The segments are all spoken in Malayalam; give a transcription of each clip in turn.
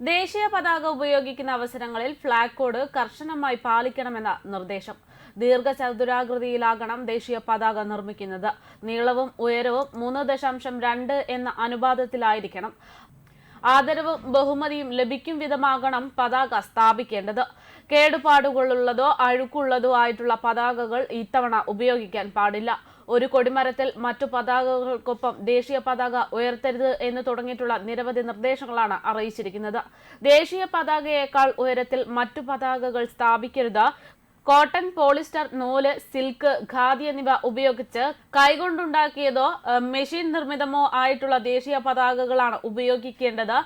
ദേശീയ പതാക ഉപയോഗിക്കുന്ന അവസരങ്ങളിൽ ഫ്ളാഗ് കോഡ് കർശനമായി പാലിക്കണമെന്ന നിർദ്ദേശം. ദീർഘചതുരാകൃതിയിലാകണം ദേശീയ പതാക നിർമ്മിക്കുന്നത്. നീളവും ഉയരവും മൂന്ന് ദശാംശം രണ്ട് എന്ന അനുപാതത്തിലായിരിക്കണം. ആദരവും ബഹുമതിയും ലഭിക്കും വിധമാകണം പതാക സ്ഥാപിക്കേണ്ടത്. കേടുപാടുകളുള്ളതോ അഴുക്കുള്ളതോ ആയിട്ടുള്ള പതാകകൾ ഇത്തവണ ഉപയോഗിക്കാൻ പാടില്ല. ഒരു കൊടിമരത്തിൽ മറ്റു പതാകകൾക്കൊപ്പം ദേശീയ പതാക ഉയർത്തരുത് എന്ന് തുടങ്ങിയിട്ടുള്ള നിരവധി നിർദ്ദേശങ്ങളാണ് അറിയിച്ചിരിക്കുന്നത്. ദേശീയ പതാകയേക്കാൾ ഉയരത്തിൽ മറ്റു പതാകകൾ സ്ഥാപിക്കരുത് കോട്ടൺ പോളിസ്റ്റർ നൂൽ സിൽക്ക് ഖാദി എന്നിവ ഉപയോഗിച്ച് കൈകൊണ്ടുണ്ടാക്കിയതോ മെഷീൻ നിർമ്മിതമോ ആയിട്ടുള്ള ദേശീയ പതാകകളാണ് ഉപയോഗിക്കേണ്ടത്.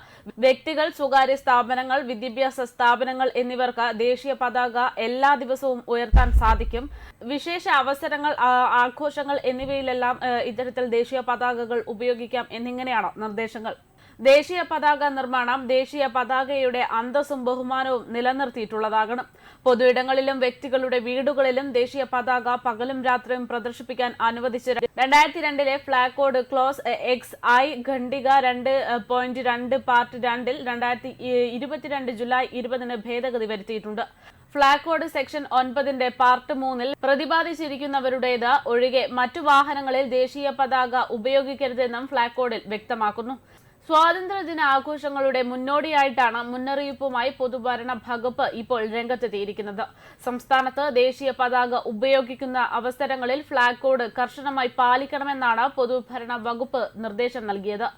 വ്യക്തികൾ സ്വകാര്യ സ്ഥാപനങ്ങൾ വിദ്യാഭ്യാസ സ്ഥാപനങ്ങൾ എന്നിവർക്ക് ദേശീയ പതാക എല്ലാ ദിവസവും ഉയർത്താൻ സാധിക്കും. വിശേഷ അവസരങ്ങൾ ആഘോഷങ്ങൾ എന്നിവയിലെല്ലാം ഇത്തരത്തിൽ ദേശീയ പതാകകൾ ഉപയോഗിക്കാം എന്നിങ്ങനെയാണ് നിർദ്ദേശങ്ങൾ? ദേശീയ പതാക നിർമ്മാണം ദേശീയ പതാകയുടെ അന്തസ്സും ബഹുമാനവും നിലനിർത്തിയിട്ടുള്ളതാകണം. പൊതുയിടങ്ങളിലും വ്യക്തികളുടെ വീടുകളിലും ദേശീയ പതാക പകലും രാത്രിയും പ്രദർശിപ്പിക്കാൻ അനുവദിച്ച രണ്ടായിരത്തി രണ്ടിലെ flag code clause X I ഖണ്ഡിക രണ്ട് പോയിന്റ് രണ്ട് പാർട്ട് രണ്ടിൽ രണ്ടായിരത്തി ഇരുപത്തിരണ്ട് ജൂലൈ ഇരുപതിന് ഭേദഗതി വരുത്തിയിട്ടുണ്ട്. ഫ്ളാഗ് കോഡ് സെക്ഷൻ ഒൻപതിന്റെ പാർട്ട് മൂന്നിൽ പ്രതിപാദിച്ചിരിക്കുന്നവരുടേത് ഒഴികെ മറ്റു വാഹനങ്ങളിൽ ദേശീയ പതാക ഉപയോഗിക്കരുതെന്നും ഫ്ളാഗ് കോഡിൽ വ്യക്തമാക്കുന്നു. സ്വാതന്ത്ര്യദിന ആഘോഷങ്ങളുടെ മുന്നോടിയായിട്ടാണ് മുന്നറിയിപ്പുമായി പൊതുഭരണ വകുപ്പ് ഇപ്പോൾ രംഗത്തെത്തിയിരിക്കുന്നത്. സംസ്ഥാനത്ത് ദേശീയ പതാക ഉപയോഗിക്കുന്ന അവസരങ്ങളിൽ ഫ്ളാഗ് കോഡ് കർശനമായി പാലിക്കണമെന്നാണ് പൊതുഭരണ വകുപ്പ് നിർദ്ദേശം നൽകിയത്.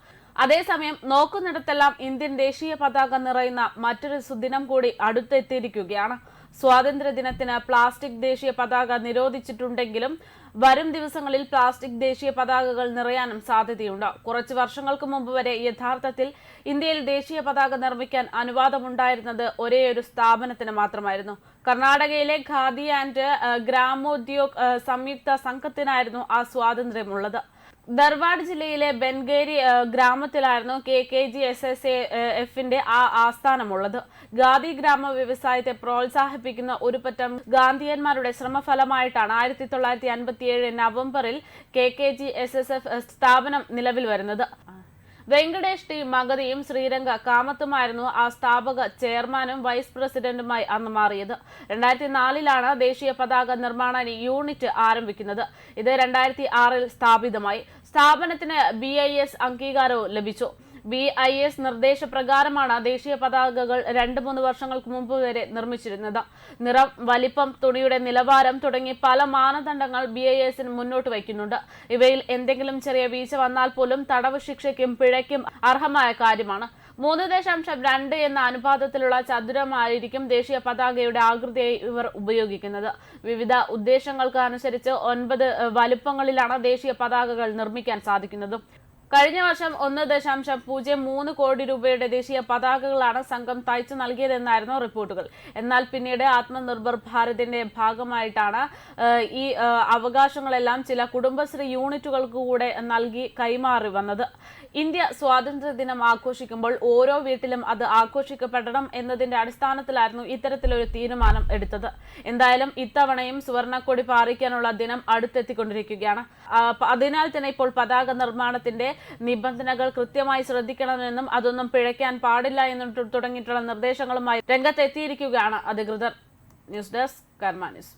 അതേസമയം നോക്കുന്നിടത്തെല്ലാം ഇന്ത്യൻ ദേശീയ പതാക നിറയുന്ന മറ്റൊരു സുദിനം കൂടി അടുത്തെത്തിയിരിക്കുകയാണ്. സ്വാതന്ത്ര്യദിനത്തിന് പ്ലാസ്റ്റിക് ദേശീയ പതാക നിരോധിച്ചിട്ടുണ്ടെങ്കിലും വരും ദിവസങ്ങളിൽ പ്ലാസ്റ്റിക് ദേശീയ പതാകകൾ നിറയാനും സാധ്യതയുണ്ട്. കുറച്ച് വർഷങ്ങൾക്ക് മുമ്പ് വരെ യഥാർത്ഥത്തിൽ ഇന്ത്യയിൽ ദേശീയ പതാക നിർമ്മിക്കാൻ അനുവാദമുണ്ടായിരുന്നത് ഒരേയൊരു സ്ഥാപനത്തിന് മാത്രമായിരുന്നു. കർണാടകയിലെ ഖാദി ആൻഡ് ഗ്രാമോദ്യോഗ് സംയുക്ത സംഘത്തിനായിരുന്നു ആ സ്വാതന്ത്ര്യമുള്ളത്. ധർവാഡ് ജില്ലയിലെ Bengeri ഗ്രാമത്തിലായിരുന്നു K K G S S എഫിന്റെ ആ ആസ്ഥാനമുള്ളത്. ഗാന്ധി ഗ്രാമ വ്യവസായത്തെ പ്രോത്സാഹിപ്പിക്കുന്ന ഒരു പറ്റം ഗാന്ധിയന്മാരുടെ ശ്രമഫലമായിട്ടാണ് ആയിരത്തി തൊള്ളായിരത്തി അൻപത്തിയേഴ് നവംബറിൽ K K G S S F സ്ഥാപനം നിലവിൽ വരുന്നത്. വെങ്കടേഷ് ടി. മഗതിയും ശ്രീരംഗ കാമത്തുമായിരുന്നു ആ സ്ഥാപക ചെയർമാനും വൈസ് പ്രസിഡന്റുമായി അന്ന് മാറിയത്. രണ്ടായിരത്തി നാലിലാണ് ദേശീയ പതാക നിർമ്മാണ യൂണിറ്റ് ആരംഭിക്കുന്നത്. ഇത് രണ്ടായിരത്തി ആറിൽ സ്ഥാപിതമായി. സ്ഥാപനത്തിന് ബി അംഗീകാരവും ലഭിച്ചു. ബി ഐ എസ് നിർദ്ദേശപ്രകാരമാണ് ദേശീയ പതാകകൾ രണ്ട് മൂന്ന് വർഷങ്ങൾക്ക് മുമ്പ് വരെ നിർമ്മിച്ചിരുന്നത്. നിറം വലിപ്പം തുണിയുടെ നിലവാരം തുടങ്ങി പല മാനദണ്ഡങ്ങൾ ബി ഐ എസിന് മുന്നോട്ട് വയ്ക്കുന്നുണ്ട്. ഇവയിൽ എന്തെങ്കിലും ചെറിയ വീഴ്ച വന്നാൽ പോലും തടവ് ശിക്ഷയ്ക്കും പിഴയ്ക്കും അർഹമായ കാര്യമാണ്. മൂന്ന് ദശാംശം രണ്ട് എന്ന അനുപാതത്തിലുള്ള ചതുരമായിരിക്കും ദേശീയ പതാകയുടെ ആകൃതിയായി ഇവർ ഉപയോഗിക്കുന്നത്. വിവിധ ഉദ്ദേശങ്ങൾക്ക് അനുസരിച്ച് ഒൻപത് വലുപ്പങ്ങളിലാണ് ദേശീയ പതാകകൾ നിർമ്മിക്കാൻ സാധിക്കുന്നത്. കഴിഞ്ഞ വർഷം ഒന്ന് ദശാംശം പൂജ്യം മൂന്ന് കോടി രൂപയുടെ ദേശീയ പതാകകളാണ് സംഘം തയ്ച്ചു നൽകിയതെന്നായിരുന്നു റിപ്പോർട്ടുകൾ. എന്നാൽ പിന്നീട് ആത്മനിർഭർ ഭാരതിന്റെ ഭാഗമായിട്ടാണ് ഈ അവകാശങ്ങളെല്ലാം ചില കുടുംബശ്രീ യൂണിറ്റുകൾക്ക് കൂടെ നൽകി കൈമാറി വന്നത്. ഇന്ത്യ സ്വാതന്ത്ര്യ ദിനം ആഘോഷിക്കുമ്പോൾ ഓരോ വീട്ടിലും അത് ആഘോഷിക്കപ്പെടണം എന്നതിന്റെ അടിസ്ഥാനത്തിലായിരുന്നു ഇത്തരത്തിലൊരു തീരുമാനം എടുത്തത്. എന്തായാലും ഇത്തവണയും സുവർണക്കൊടി പാറിക്കാനുള്ള ദിനം അടുത്തെത്തിക്കൊണ്ടിരിക്കുകയാണ്. അതിനാൽ തന്നെ ഇപ്പോൾ പതാക നിർമ്മാണത്തിന്റെ നിബന്ധനകൾ കൃത്യമായി ശ്രദ്ധിക്കണമെന്നും അതൊന്നും പിഴയ്ക്കാൻ പാടില്ല എന്നും തുടങ്ങിയിട്ടുള്ള നിർദ്ദേശങ്ങളുമായി രംഗത്തെത്തിയിരിക്കുകയാണ് അധികൃതർ. News desk കർമാനിസ്